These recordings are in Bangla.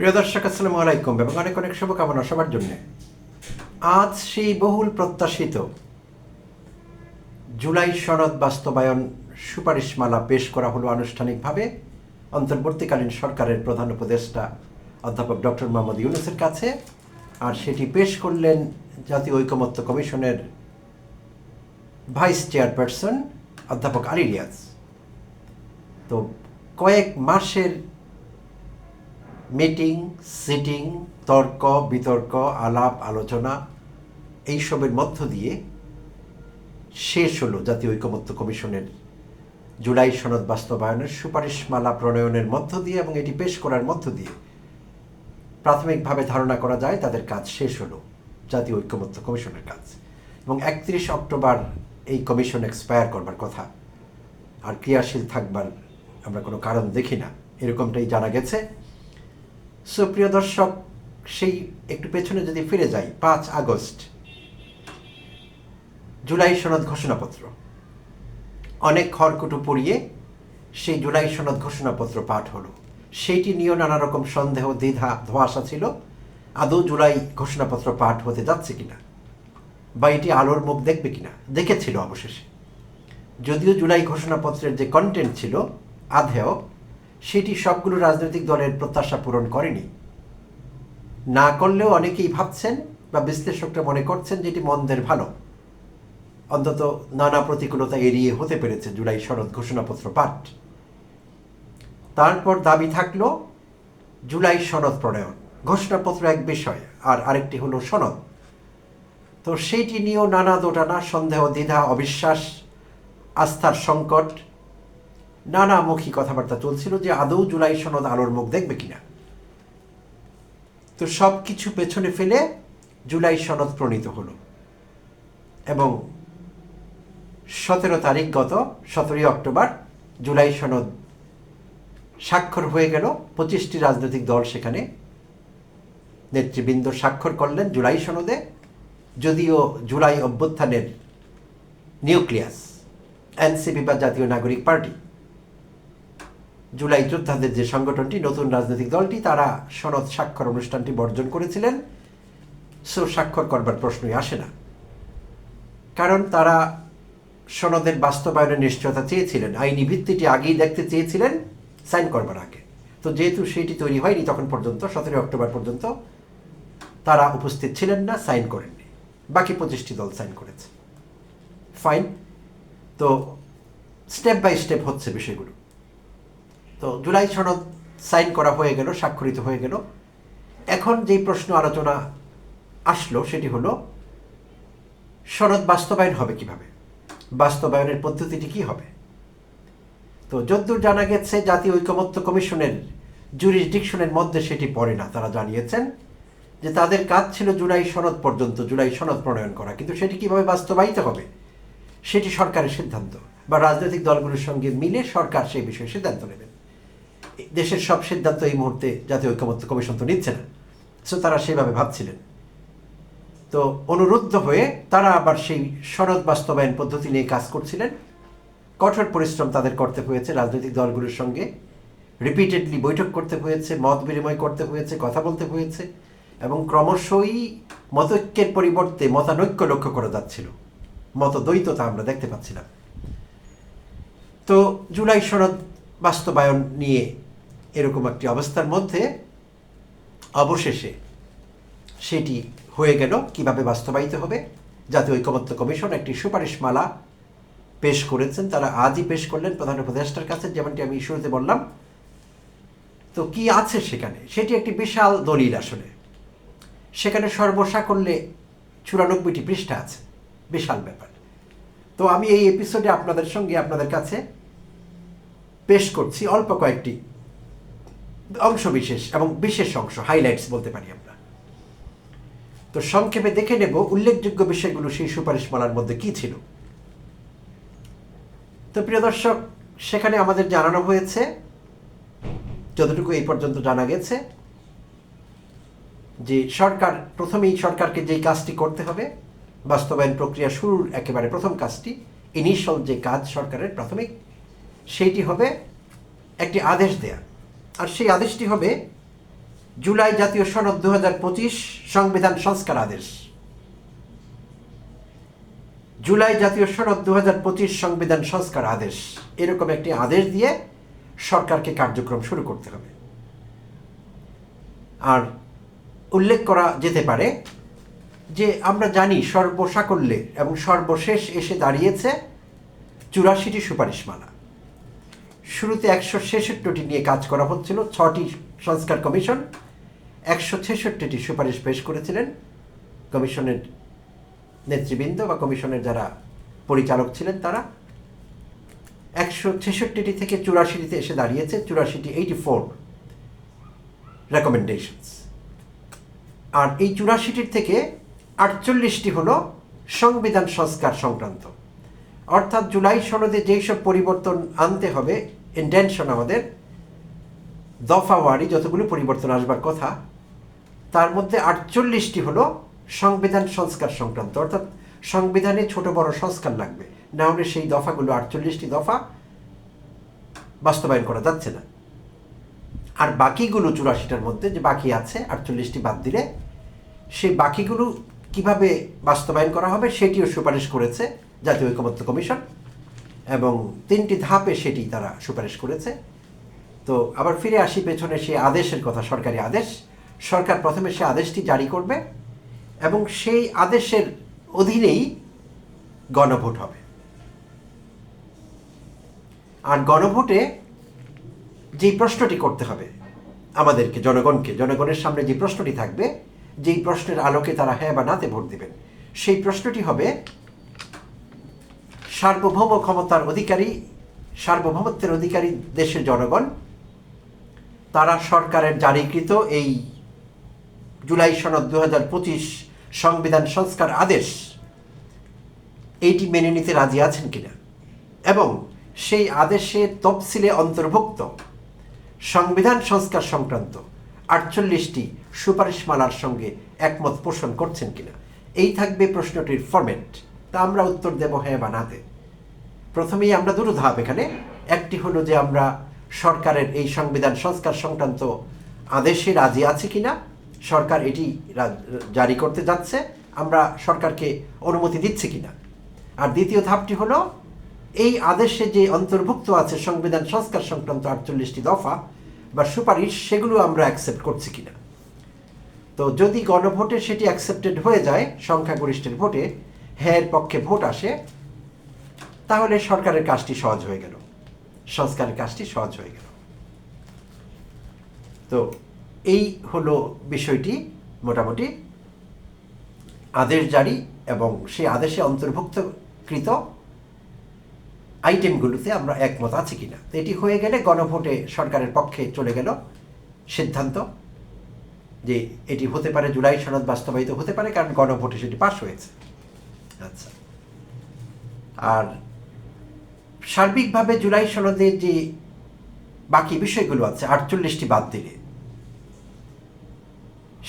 প্রিয় দর্শক, আসসালামু আলাইকুম এবং অনেক অনেক শুভকামনা সবার জন্য। আজ সেই বহুল প্রত্যাশিত জুলাই সনদ বাস্তবায়ন সুপারিশমালা পেশ করা হলো আনুষ্ঠানিকভাবে। অন্তর্বর্তীকালীন সরকারের প্রধান উপদেষ্টা অধ্যাপক ডক্টর মোহাম্মদ ইউনুসের কাছে আর সেটি পেশ করলেন জাতীয় ঐকমত্য কমিশনের ভাইস চেয়ারপারসন অধ্যাপক আলী রিয়াজ। তো কয়েক মাসের মিটিং সিটিং তর্ক, বিতর্ক, আলাপ, আলোচনা, এইসবের মধ্য দিয়ে শেষ হলো জাতীয় ঐকমত্য কমিশনের জুলাই সনদ বাস্তবায়নের সুপারিশমালা প্রণয়নের মধ্য দিয়ে এবং এটি পেশ করার মধ্য দিয়ে। প্রাথমিকভাবে ধারণা করা যায় তাদের কাজ শেষ হলো, জাতীয় ঐক্যমত্য কমিশনের কাজ। এবং একত্রিশ অক্টোবর এই কমিশন এক্সপায়ার করবার কথা। আর ক্রিয়াশীল থাকবার আমরা কোনো কারণ দেখি না। এরকমটাই জানা গেছে। সুপ্রিয় দর্শক, সেই একটু পেছনে যদি ফিরে যাই, পাঁচ আগস্ট, জুলাই সনদ ঘোষণাপত্র। অনেক খড়কুটো পড়িয়ে সেই জুলাই সনদ ঘোষণাপত্র পাঠ হলো। সেইটি নিয়েও নানা রকম সন্দেহ, দ্বিধা, ধোয়াশা ছিল। আদৌ জুলাই ঘোষণাপত্র পাঠ হতে যাচ্ছে কিনা? বা এটি আলোর মুখ দেখবে কিনা? দেখেছিল অবশেষে। যদিও জুলাই ঘোষণাপত্রের যে কন্টেন্ট ছিল আধেও সেটি সবগুলো রাজনৈতিক দলের প্রত্যাশা পূরণ করেনি। না করলেও অনেকেই ভাবছেন বা বিশ্লেষকরা মনে করছেন যে এটি মন্দের ভালো। অন্তত নানা প্রতিকূলতা এড়িয়ে হতে পেরেছে জুলাই শরৎ ঘোষণাপত্র পাঠ। তারপর দাবি থাকল, জুলাই সনদ প্রণয়ন। ঘোষণাপত্র এক বিষয়, আর আরেকটি হলো সনদ। তো সেইটি নিয়েও নানা দোটানা সন্দেহ, দ্বিধা, অবিশ্বাস, আস্থার সংকট নানামুখী কথাবার্তা চলছিল যে আদৌ জুলাই সনদ আলোর মুখ দেখবে কিনা। তো সব কিছু পেছনে ফেলে জুলাই সনদ প্রণীত হলো। এবং সতেরো তারিখ গত সতেরোই অক্টোবর জুলাই সনদ স্বাক্ষর হয়ে গেল। পঁচিশটি রাজনৈতিক দল সেখানে নেতৃবৃন্দ স্বাক্ষর করলেন জুলাই সনদে, যদিও জুলাই অভ্যুত্থানের নিউক্লিয়াস, এনসিপি বা জাতীয় নাগরিক পার্টি। জুলাই যোদ্ধাদের যে সংগঠনটি, নতুন রাজনৈতিক দলটি, তারা সনদ স্বাক্ষর অনুষ্ঠানটি বর্জন করেছিলেন। সো স্বাক্ষর করবার প্রশ্নই আসে না। কারণ তারা সনদের বাস্তবায়নের নিশ্চয়তা চেয়েছিলেন। আইনি ভিত্তিটি আগেই দেখতে চেয়েছিলেন সাইন করবার আগে। তো যেহেতু সেটি তৈরি হয়নি, তখন পর্যন্ত, সতেরোই অক্টোবর পর্যন্ত তারা উপস্থিত ছিলেন না, সাইন করেননি। বাকি পঁচিশটি দল সাইন করেছে। ফাইন। তো স্টেপ বাই স্টেপ হচ্ছে বিষয়গুলো। তো জুলাই সনদ সাইন করা হয়ে গেল, স্বাক্ষরিত হয়ে গেল। এখন যেই প্রশ্ন আলোচনা আসলো সেটি হলো, সনদ বাস্তবায়ন হবে কীভাবে? বাস্তবায়নের পদ্ধতিটি কি হবে? তো যদ্দূর জানা গেছে, জাতীয় ঐকমত্য কমিশনের জুরিসডিকশনের মধ্যে সেটি পড়ে না। তারা জানিয়েছেন যে তাদের কাজ ছিল জুলাই সনদ পর্যন্ত, জুলাই সনদ প্রণয়ন করা। কিন্তু সেটি কীভাবে বাস্তবায়িত হবে? সেটি সরকারের সিদ্ধান্ত। বা রাজনৈতিক দলগুলোর সঙ্গে মিলে সরকার সেই বিষয়ে সিদ্ধান্ত নেবেন দেশের সব সিদ্ধান্ত এই মুহূর্তে জাতীয় ঐক্যমত্য কমিশন তো নিচ্ছে না। সো তারা সেইভাবে ভাবছিলেন। তো অনুরুদ্ধ হয়ে তারা আবার সেই সনদ বাস্তবায়ন পদ্ধতি নিয়ে কাজ করছিলেন। কঠোর পরিশ্রম তাদের করতে হয়েছে, রাজনৈতিক দলগুলোর সঙ্গে। রিপিটেডলি বৈঠক করতে হয়েছে, মত বিনিময় করতে হয়েছে, কথা বলতে হয়েছে। এবং ক্রমশই মতৈক্যের পরিবর্তে মতানৈক্য লক্ষ্য করা যাচ্ছিল। মতদ্বৈততা আমরা দেখতে পাচ্ছিলাম। তো জুলাই সনদ বাস্তবায়ন নিয়ে এরকম একটি অবস্থার মধ্যে অবশেষে সেটি হয়ে গেল। কীভাবে বাস্তবায়িত হবে? জাতীয় ঐকমত্য কমিশন একটি সুপারিশমালা পেশ করেছেন। তারা আজই পেশ করলেন প্রধান উপদেষ্টার কাছে, যেমনটি আমি শুরুতে বললাম। তো কি আছে সেখানে? সেটি একটি বিশাল দলিল আসলে। সেখানে সর্বসাকল্যে চুরানব্বইটি পৃষ্ঠা আছে। বিশাল ব্যাপার। তো আমি এই এপিসোডে আপনাদের সঙ্গে আপনাদের কাছে পেশ করছি অল্প কয়েকটি অংশ বিশেষ এবং বিশেষ অংশ হাইলাইটস বলতে পারি আমরা। তো সংক্ষেপে দেখে নেব উল্লেখযোগ্য বিষয়গুলো সেই সুপারিশমালার মধ্যে কি ছিল। তো প্রিয় দর্শক, সেখানে আমাদের জানানো হয়েছে, যতটুকু এই পর্যন্ত জানা গেছে, যে সরকার, প্রথমেই সরকারকে যেই কাজটি করতে হবে, বাস্তবায়ন প্রক্রিয়া শুরুর একেবারে প্রথম কাজটি ইনিশিয়াল যে কাজ সরকারের প্রাথমিক, সেইটি হবে একটি আদেশ দেয়া। আর সেই আদেশটি হবে জুলাই জাতীয় সনদ দু হাজার পঁচিশ সংবিধান সংস্কার আদেশ। জুলাই জাতীয় সনদ দু হাজার পঁচিশ সংবিধান সংস্কার আদেশ। এরকম একটি আদেশ দিয়ে সরকারকে কার্যক্রম শুরু করতে হবে। আর উল্লেখ করা যেতে পারে যে আমরা জানি সর্বসাকল্যে এবং সর্বশেষ এসে দাঁড়িয়েছে চুরাশিটি সুপারিশমালা। শুরুতে একশো ছেষট্টিটি নিয়ে কাজ করা হচ্ছিল, ছটি সংস্কার কমিশন। একশো ছেষট্টিটি সুপারিশ পেশ করেছিলেন। কমিশনের নেতৃবৃন্দ বা কমিশনের যারা পরিচালক ছিলেন তারা। একশো ছেষট্টিটি থেকে চুরাশিটিতে এসে দাঁড়িয়েছে, চুরাশিটি এইটি ফোর রেকমেন্ডেশনস আর এই চুরাশিটির থেকে আটচল্লিশটি হলো সংবিধান সংস্কার সংক্রান্ত। অর্থাৎ জুলাই সনদে যেই সব পরিবর্তন আনতে হবে ইন্টেনশন আমাদের দফাওয়ারি যতগুলো পরিবর্তন আসবার কথা, তার মধ্যে আটচল্লিশটি হলো সংবিধান সংস্কার সংক্রান্ত। অর্থাৎ সংবিধানে ছোট বড় সংস্কার লাগবে, না হলে সেই দফাগুলো আটচল্লিশটি দফা বাস্তবায়ন করা যাচ্ছে না। আর বাকিগুলো চুরাশিটার মধ্যে যে বাকি আছে, আটচল্লিশটি বাদ দিলে, সেই বাকিগুলো কীভাবে বাস্তবায়ন করা হবে সেটিও সুপারিশ করেছে জাতীয় ঐকমত্য কমিশন। এবং তিনটি ধাপে সেটি তারা সুপারিশ করেছে। তো আবার ফিরে আসি, পেছনে সেই আদেশের কথা, সরকারি আদেশ। সরকার প্রথমে সে আদেশটি জারি করবে এবং সেই আদেশের অধীনেই গণভোট হবে। আর গণভোটে যেই প্রশ্নটি করতে হবে আমাদেরকে, জনগণকে, জনগণের সামনে যে প্রশ্নটি থাকবে, যেই প্রশ্নের আলোকে তারা হ্যাঁ বা নাতে ভোট দেবেন, সেই প্রশ্নটি হবে সার্বভৌম ক্ষমতার অধিকারী, সার্বভৌমত্বের অধিকারী দেশের জনগণ, তারা সরকারের জারিকৃত এই জুলাই সনদ দু হাজার পঁচিশ সংবিধান সংস্কার আদেশ, এইটি মেনে নিতে রাজি আছেন কিনা? এবং সেই আদেশের তফসিলে অন্তর্ভুক্ত সংবিধান সংস্কার সংক্রান্ত আটচল্লিশটি সুপারিশমালার সঙ্গে একমত পোষণ করছেন কিনা? এই থাকবে প্রশ্নটির ফরম্যাট। তা আমরা উত্তর দেব হ্যাঁ বা নাতে প্রথমেই আমরা দুটো ধাপ এখানে। একটি হলো যে আমরা সরকারের এই সংবিধান সংস্কার সংক্রান্ত আদেশে রাজি আছে কিনা, সরকার এটি জারি করতে যাচ্ছে, আমরা সরকারকে অনুমতি দিচ্ছি কিনা। আর দ্বিতীয় ধাপটি হলো, এই আদেশে যে অন্তর্ভুক্ত আছে সংবিধান সংস্কার সংক্রান্ত আটচল্লিশটি দফা বা সুপারিশ, সেগুলো আমরা অ্যাকসেপ্ট করছি কিনা। তো যদি গণভোটে সেটি অ্যাকসেপ্টেড হয়ে যায়, সংখ্যাগরিষ্ঠের ভোটে হ্যাঁ পক্ষে ভোট আসে তাহলে সরকারের কাজটি সহজ হয়ে গেল। সংস্কারের কাজটি সহজ হয়ে গেল। তো এই হলো বিষয়টি, মোটামুটি আদেশ জারি এবং সেই আদেশে অন্তর্ভুক্তকৃত আইটেমগুলোতে আমরা একমত আছি কিনা। তো এটি হয়ে গেলে গণভোটে সরকারের পক্ষে চলে গেল সিদ্ধান্ত যে এটি হতে পারে জুলাই সনদ বাস্তবায়িত হতে পারে, কারণ গণভোটে সেটি পাশ হয়েছে। আচ্ছা। আর সার্বিকভাবে জুলাই সনদের যে বাকি বিষয়গুলো আছে, আটচল্লিশটি বাদ দিলে,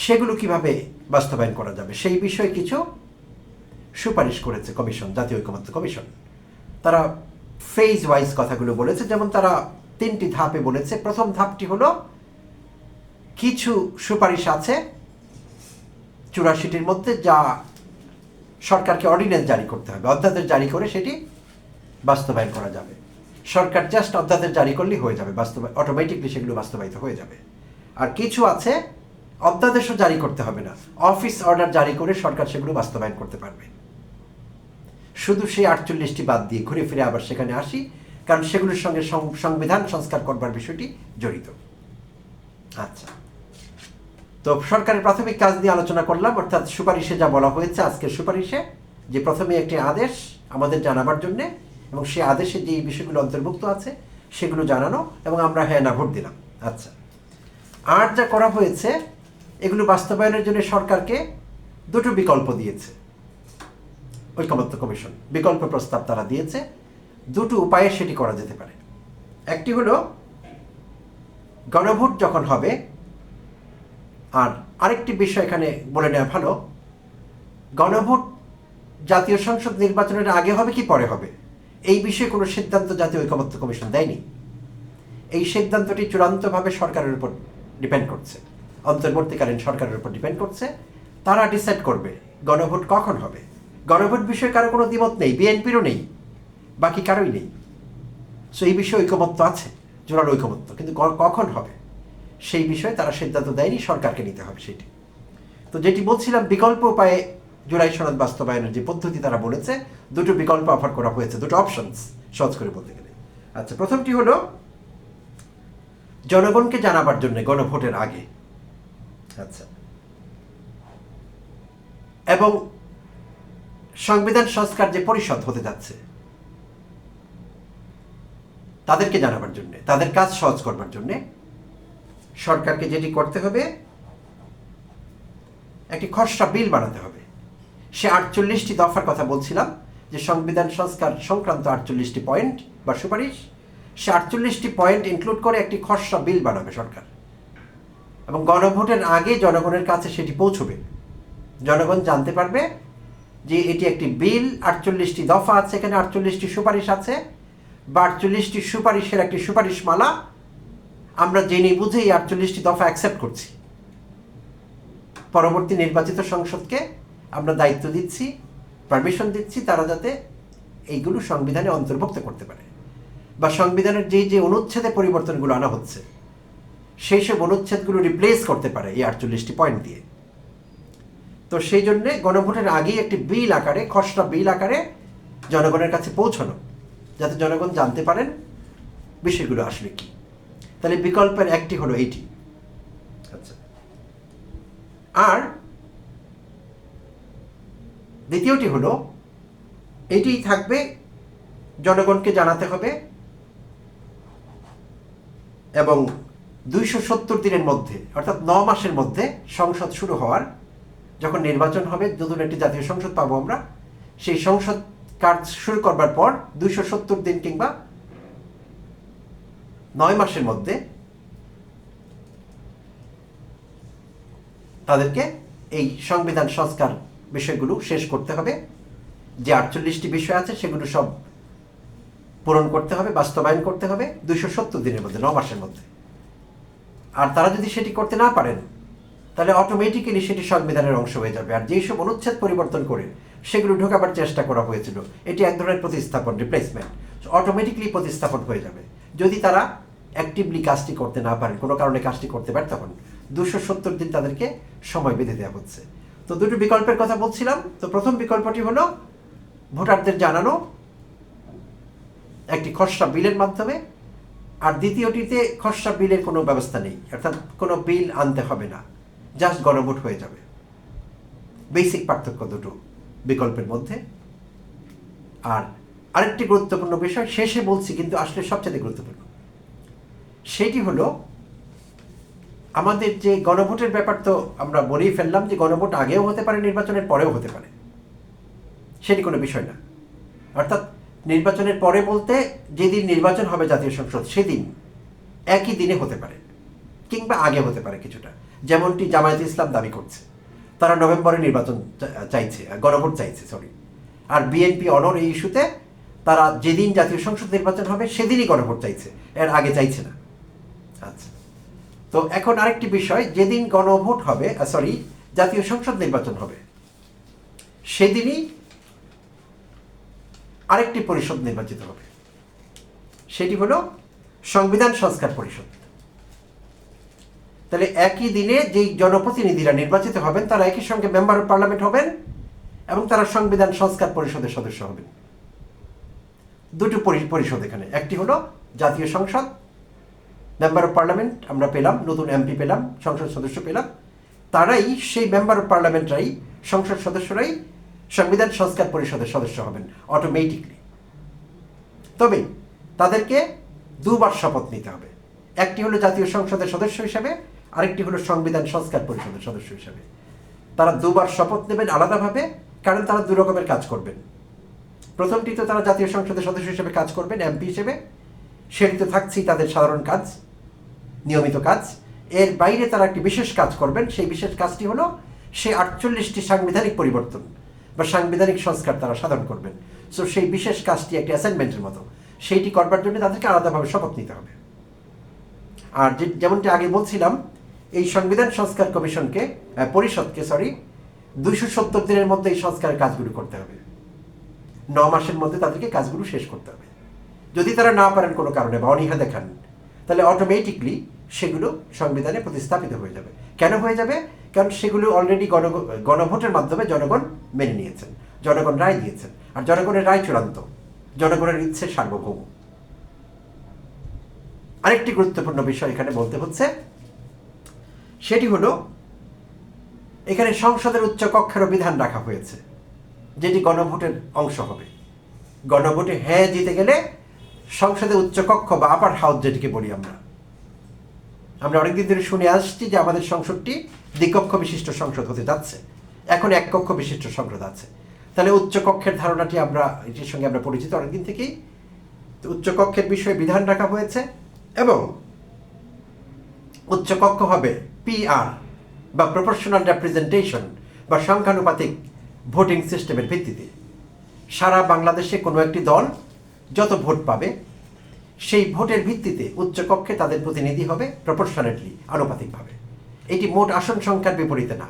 সেগুলো কীভাবে বাস্তবায়ন করা যাবে? সেই বিষয়ে কিছু সুপারিশ করেছে কমিশন, জাতীয় ঐকমত্য কমিশন। তারা ফেজ ওয়াইজ কথাগুলো বলেছে, যেমন তারা তিনটি ধাপে বলেছে। প্রথম ধাপটি হলো, কিছু সুপারিশ আছে চুরাশিটির মধ্যে যা সরকারকে অর্ডিন্যান্স জারি করতে হবে। অধ্যাদেশ জারি করে সেটি বাস্তবায়ন করা যাবে। সরকার জাস্ট অধ্যাদেশ জারি করলেই হয়ে যাবে বাস্তবায়ন অটোমেটিকলি সেগুলো বাস্তবায়িত হয়ে যাবে। আর কিছু আছে, অধ্যাদেশও জারি করতে হবে না। অফিস অর্ডার জারি করে সরকার সেগুলো বাস্তবায়ন করতে পারবে। শুধু সেই আটচল্লিশটি বাদ দিয়ে ঘুরে ফিরে আবার সেখানে আসি, কারণ সেগুলোর সঙ্গে সংবিধান সংস্কার করবার বিষয়টি জড়িত। আচ্ছা। তো সরকারের প্রাথমিক কাজ নিয়ে আলোচনা করলাম, অর্থাৎ সুপারিশে যা বলা হয়েছে, আজকের সুপারিশে, যে প্রথমে একটি আদেশ আমাদের জানাবার জন্যে এবং সে আদেশে যে বিষয়গুলো অন্তর্ভুক্ত আছে, সেগুলো জানানো এবং আমরা হ্যাঁ না ভোট দিলাম। আচ্ছা। আর যা করা হয়েছে, এগুলো বাস্তবায়নের জন্য সরকারকে দুটো বিকল্প দিয়েছে। ঐকমত্য কমিশন। বিকল্প প্রস্তাব তারা দিয়েছে। দুটো উপায়ে সেটি করা যেতে পারে। একটি হলো, গণভোট যখন হবে, আর আরেকটি বিষয় এখানে বলে নেওয়া ভালো, গণভোট জাতীয় সংসদ নির্বাচনের আগে হবে কি পরে হবে? এই বিষয়ে কোনো সিদ্ধান্ত জাতীয় ঐকমত্য কমিশন দেয়নি। এই সিদ্ধান্তটি চূড়ান্তভাবে সরকারের উপর ডিপেন্ড করছে। অন্তর্বর্তীকালীন সরকারের উপর ডিপেন্ড করছে। তারা ডিসাইড করবে, গণভোট কখন হবে? গণভোট বিষয়ে কারও কোনো দ্বিমত নেই, বিএনপিরও নেই, বাকি কারোই নেই। সো এই বিষয়ে ঐকমত্য আছে, জোরালো ঐকমত্য, কিন্তু কখন হবে? সেই বিষয়ে তারা সিদ্ধান্ত দেয়নি, সরকারকে নিতে হবে সেটি। তো যেটি বলছিলাম, বিকল্প উপায়ে জুলাই সনদ বাস্তবায়নের যে পদ্ধতি তারা বলেছে, দুটো বিকল্প অফার করা হয়েছে, দুটো অপশনস সহজ করে বলতে গেলে। আচ্ছা প্রথমটি হলো, জনগণকে জানাবার জন্য গণভোটের আগে। আচ্ছা। এবং সংবিধান সংস্কার যে পরিষদ হতে যাচ্ছে, তাদেরকে জানাবার জন্য, তাদের কাজ সহজ করবার জন্য সরকারকে যেটি করতে হবে, একটি খসড়া বিল বানাতে হবে। সে আটচল্লিশটি দফার কথা বলছিলাম, যে সংবিধান সংস্কার সংক্রান্ত আটচল্লিশটি পয়েন্ট বা সুপারিশ, সে আটচল্লিশটি পয়েন্ট ইনক্লুড করে একটি খসড়া বিল বানাবে সরকার। এবং গণভোটের আগে জনগণের কাছে সেটি পৌঁছবে। জনগণ জানতে পারবে যে এটি একটি বিল, আটচল্লিশটি দফা আছে এখানে, আটচল্লিশটি সুপারিশ আছে, বা আটচল্লিশটি সুপারিশের একটি সুপারিশ মালা আমরা জেনে বুঝে এই আটচল্লিশটি দফা অ্যাকসেপ্ট করছি। পরবর্তী নির্বাচিত সংসদকে আমরা দায়িত্ব দিচ্ছি পারমিশন দিচ্ছি তারা যাতে এইগুলো সংবিধানে অন্তর্ভুক্ত করতে পারে। বা সংবিধানের যে যে অনুচ্ছেদে পরিবর্তনগুলো আনা হচ্ছে, সেই সব অনুচ্ছেদগুলো রিপ্লেস করতে পারে এই আটচল্লিশটি পয়েন্ট দিয়ে। তো সেই জন্যে গণভোটের আগেই একটি বিল আকারে, খসড়া বিল আকারে জনগণের কাছে পৌঁছানো, যাতে জনগণ জানতে পারেন বিষয়গুলো আসলে কি। তাহলে বিকল্পের একটি হলো এইটি। আচ্ছা। আর দ্বিতীয়টি হলো এটি থাকবে, জনগণকে জানাতে হবে এবং দুইশো সত্তর দিনের মধ্যে, অর্থাৎ ন মাসের মধ্যে সংসদ শুরু হওয়ার, যখন নির্বাচন হবে নতুন একটি জাতীয় সংসদ পাবো আমরা, সেই সংসদ কাজ শুরু করবার পর দুইশো সত্তর দিন কিংবা নয় মাসের মধ্যে তাদেরকে এই সংবিধান সংস্কার বিষয়গুলো শেষ করতে হবে। যে আটচল্লিশটি বিষয় আছে, সেগুলো সব পূরণ করতে হবে, বাস্তবায়ন করতে হবে দুইশো সত্তর দিনের মধ্যে ন মাসের মধ্যে। আর তারা যদি সেটি করতে না পারেন, তাহলে অটোমেটিক্যালি সেটি সংবিধানের অংশ হয়ে যাবে। আর যেই সব অনুচ্ছেদ পরিবর্তন করে সেগুলো ঢোকাবার চেষ্টা করা হয়েছিল, এটি এক ধরনের প্রতিস্থাপন রিপ্লেসমেন্ট অটোমেটিকলি প্রতিস্থাপন হয়ে যাবে। যদি তারা অ্যাক্টিভলি কাজটি করতে না পারেন, কোনো কারণে কাজটি করতে পারে তখন দুশো সত্তর দিন তাদেরকে সময় বেঁধে দেওয়া হচ্ছে। তো দুটো বিকল্পের কথা বলছিলাম। তো প্রথম বিকল্পটি হলো ভোটারদের জানানো, একটি খসড়া বিলের মাধ্যমে। আর দ্বিতীয়টিতে খসড়া বিলের কোনো ব্যবস্থা নেই, অর্থাৎ কোনো বিল আনতে হবে না, জাস্ট গণভোট হয়ে যাবে। বেসিক পার্থক্য দুটো বিকল্পের মধ্যে। আর আরেকটি গুরুত্বপূর্ণ বিষয়, শেষে বলছি কিন্তু আসলে সবচেয়ে গুরুত্বপূর্ণ। সেটি হলো আমাদের যে গণভোটের ব্যাপার তো আমরা বলেই ফেললাম যে গণভোট আগেও হতে পারে, নির্বাচনের পরেও হতে পারে। সেটি কোনো বিষয় না। অর্থাৎ নির্বাচনের পরে বলতে যেদিন নির্বাচন হবে জাতীয় সংসদ, সেদিন একই দিনে হতে পারে কিংবা আগে হতে পারে কিছুটা। যেমনটি জামায়াত ইসলাম দাবি করছে। তারা নভেম্বরে নির্বাচন চাইছে, গণভোট চাইছে সরি আর বিএনপি অনর এই ইস্যুতে তারা যেদিন জাতীয় সংসদ নির্বাচন হবে, সেদিনই গণভোট চাইছে। এর আগে চাইছে না। আচ্ছা। তো এখন আরেকটি বিষয়, যেদিন গণভোট হবে সরি জাতীয় সংসদ নির্বাচন হবে, সেদিনই আরেকটি পরিষদ নির্বাচিত হবে। সেটি হলো সংবিধান সংস্কার পরিষদ। তাহলে একই দিনে যেই জনপ্রতিনিধিরা নির্বাচিত হবেন, তারা একই সঙ্গে মেম্বার অফ পার্লামেন্ট হবেন এবং তারা সংবিধান সংস্কার পরিষদের সদস্য হবেন। দুটো পরি- পরিষদ এখানে। একটি হলো জাতীয় সংসদ মেম্বার অফ পার্লামেন্ট আমরা পেলাম, নতুন এমপি পেলাম, সংসদ সদস্য পেলাম। তারাই সেই মেম্বার অফ পার্লামেন্টরাই সংসদ সদস্যরাই সংবিধান সংস্কার পরিষদের সদস্য হবেন অটোমেটিকলি তবে তাদেরকে দুবার শপথ নিতে হবে। একটি হলো জাতীয় সংসদের সদস্য হিসাবে, আরেকটি হলো সংবিধান সংস্কার পরিষদের সদস্য হিসাবে। তারা দুবার শপথ নেবেন আলাদাভাবে, কারণ তারা দু রকমের কাজ করবেন। প্রথমটি তো তারা জাতীয় সংসদের সদস্য হিসেবে কাজ করবেন এমপি হিসেবে। সেটি তো থাকছেই তাদের সাধারণ কাজ। নিয়মিত কাজ। এর বাইরে তারা একটি বিশেষ কাজ করবেন। সেই বিশেষ কাজটি হলো সেই আটচল্লিশটি সাংবিধানিক পরিবর্তন বা সাংবিধানিক সংস্কার তারা সাধন করবেন। সো সেই বিশেষ কাজটি একটি অ্যাসাইনমেন্টের মতো। সেইটি করবার জন্য তাদেরকে আলাদাভাবে শপথ নিতে হবে। আর যে, যেমনটি আগে বলছিলাম, এই সংবিধান সংস্কার কমিশনকে পরিষদকে সরি দুইশো সত্তর দিনের মধ্যে এই সংস্কারের কাজগুলো করতে হবে। ন মাসের মধ্যে তাদেরকে কাজগুলো শেষ করতে হবে। যদি তারা না পারেন কোনো কারণে বা অনীহা দেখান তাহলে অটোমেটিকলি সেগুলো সংবিধানে প্রতিস্থাপিত হয়ে যাবে। কেন হয়ে যাবে? কারণ সেগুলো অলরেডি গণ, গণভোটের মাধ্যমে জনগণ মেনে নিয়েছেন, জনগণ রায় দিয়েছেন। আর জনগণের রায় চূড়ান্ত, জনগণের ইচ্ছে সার্বভৌম। আরেকটি গুরুত্বপূর্ণ বিষয় এখানে বলতে হচ্ছে, সেটি হলো, এখানে সংসদের উচ্চ কক্ষেরও বিধান রাখা হয়েছে, যেটি গণভোটের অংশ হবে। গণভোটে হ্যাঁ জিতে গেলে সংসদে উচ্চকক্ষ বা আপার হাউস যেটিকে বলি আমরা। আমরা অনেকদিন ধরে শুনে আসছি যে আমাদের সংসদটি দ্বিকক্ষ বিশিষ্ট সংসদ হতে যাচ্ছে। এখন এক কক্ষ বিশিষ্ট সংসদ আছে। তাহলে উচ্চকক্ষের ধারণাটি আমরা, এটির সঙ্গে আমরা পরিচিত অনেকদিন থেকেই। উচ্চকক্ষের বিষয়ে বিধান রাখা হয়েছে এবং উচ্চকক্ষ হবে পিআর বা প্রপোর্শনাল রেপ্রেজেন্টেশন বা সংখ্যানুপাতিক ভোটিং সিস্টেমের ভিত্তিতে। সারা বাংলাদেশে কোনো একটি দল যত ভোট পাবে, সেই ভোটের ভিত্তিতে উচ্চকক্ষে তাদের প্রতিনিধি হবে প্রপোর্শনেটলি আনুপাতিকভাবে। এটি মোট আসন সংখ্যার বিপরীতে না।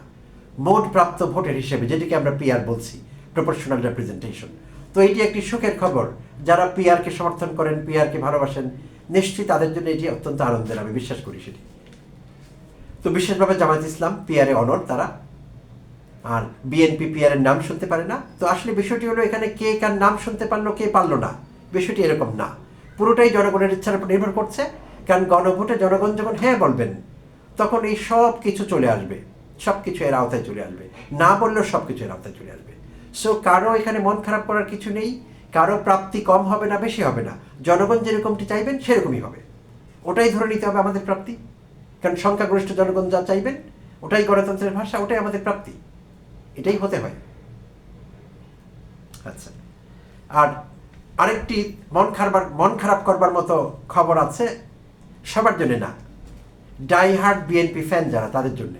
মোট প্রাপ্ত ভোটের হিসেবে, যেটিকে আমরা পিআর বলছি প্রপোর্শনাল রেপ্রেজেন্টেশন তো এটি একটি সুখের খবর। যারা পিআরকে সমর্থন করেন পিআরকে ভালোবাসেন, নিশ্চয়ই তাদের জন্য এটি অত্যন্ত আনন্দের, আমি বিশ্বাস করি সেটি। তো বিশেষভাবে জামায়াত ইসলাম পিআরে অনর তারা। আর বিএনপি পিআর এর নাম শুনতে পারে না। তো আসলে বিষয়টি হলো এখানে কে কার নাম শুনতে পারল, কে পারল না। বিষয়টি এরকম না। পুরোটাই জনগণের ইচ্ছার উপর নির্ভর করছে, কারণ গণভোটে জনগণ যখন হ্যাঁ বলবেন, তখন এই সব কিছু চলে আসবে, সব কিছু এর আওতায় চলে আসবে। না বললেও সব কিছু এর আওতায় চলে আসবে। সো কারও এখানে মন খারাপ করার কিছু নেই, কারও প্রাপ্তি কম হবে না, বেশি হবে না। জনগণ যেরকমটি চাইবেন, সেরকমই হবে। ওটাই ধরে নিতে হবে আমাদের প্রাপ্তি। কারণ সংখ্যাগরিষ্ঠ জনগণ যা চাইবেন, ওটাই গণতন্ত্রের ভাষা, ওটাই আমাদের প্রাপ্তি। এটাই হতে হয়। আচ্ছা। আর আরেকটি মন খারাপ মন খারাপ করবার মতো খবর আছে সবার জন্য না। ডাই হার্ড বিএনপি ফ্যান যারা, তাদের জন্য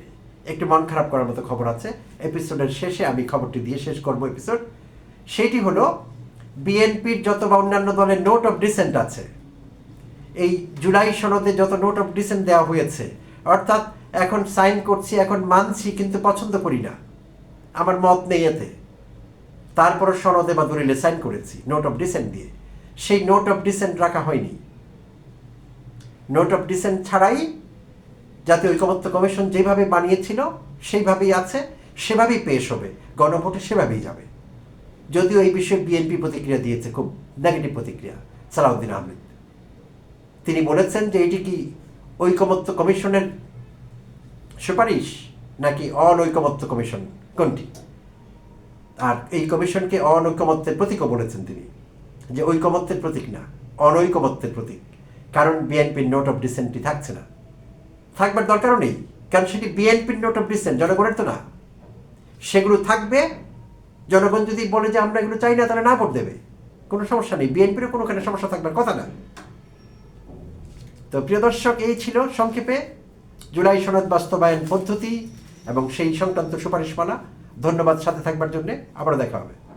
একটু মন খারাপ করার মতো খবর আছে। এপিসোডের শেষে আমি খবরটি দিয়ে শেষ করব এপিসোড সেইটি হলো বিএনপির যত বা অন্যান্য দলের নোট অফ ডিসেন্ট আছে, এই জুলাই সনদে যত নোট অফ ডিসেন্ট দেওয়া হয়েছে, অর্থাৎ এখন সাইন করছি, এখন মানছি, কিন্তু পছন্দ করি না। আমার মত নেই এতে। তারপরে সনদে বা দলিলে সাইন করেছি নোট অফ ডিসেন্ট দিয়ে। সেই নোট অফ ডিসেন্ট রাখা হয়নি। নোট অফ ডিসেন্ট ছাড়াই জাতীয় ঐকমত্য কমিশন যেভাবে বানিয়েছিল, সেইভাবেই আছে, সেভাবেই পেশ হবে, গণভোটে সেভাবেই যাবে। যদিও এই বিষয়ে বিএনপি প্রতিক্রিয়া দিয়েছে, খুব নেগেটিভ প্রতিক্রিয়া, সালাউদ্দিন আহমেদ। তিনি বলেছেন যে এটি কি ঐকমত্য কমিশনের সুপারিশ, নাকি অনৈকমত্য কমিশন? কোনটি? আর এই কমিশনকে অনৈকমত্যের প্রতীকও বলেছেন তিনি, যে ঐকমত্যের প্রতীক না অনৈকমত্যের প্রতীক, কারণ বিএনপির নোট অফ ডিসেন্টটি থাকছে না। থাকবার দরকারও নেই, কারণ সেটি বিএনপির নোট অফ ডিসেন্ট, জনগণের তো না। সেগুলো থাকবে, জনগণ যদি বলে যে আমরা এগুলো চাই না, তাহলে না ভোট দেবে। কোনো সমস্যা নেই, বিএনপিরও কোনোখানে সমস্যা থাকবার কথা না। তো প্রিয় দর্শক, এই ছিল সংক্ষেপে জুলাই সনদ বাস্তবায়ন পদ্ধতি এবং সেই সংক্রান্ত সুপারিশমালা। ধন্যবাদ সাথে থাকবার জন্য। আবার দেখা হবে।